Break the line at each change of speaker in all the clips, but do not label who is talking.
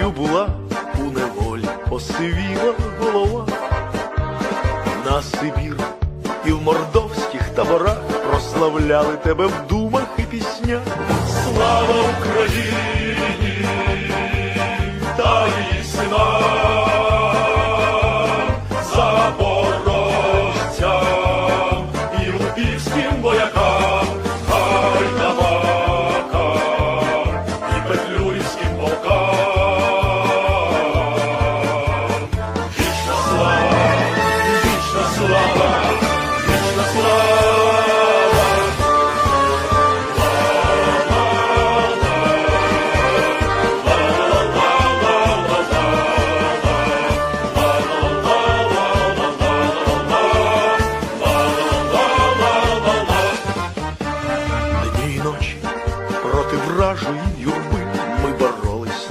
Дитиною була у неволі посивіла голова. На Сибір і в мордовських таборах прославляли тебе в думах і піснях. Слава Україні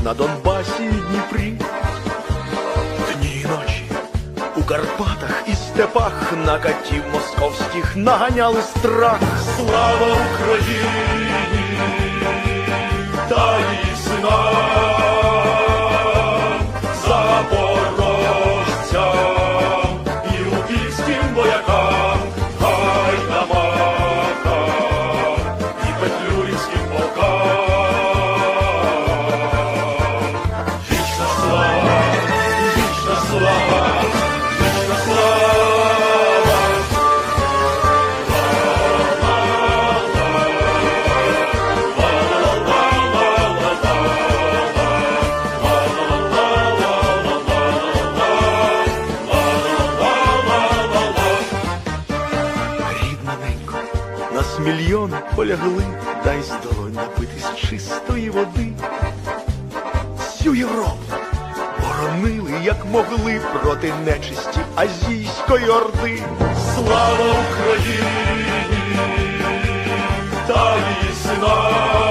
на Донбасі і Дніпрі. Дні і ночі у Карпатах і степах на катів московських наганяли страх. Слава Україні нас мільйон полягли, дай з долонь напитись чистої води. Всю Європу боронили, як могли, проти нечисті азійської орди. Слава Україні та її синам,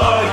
Lord.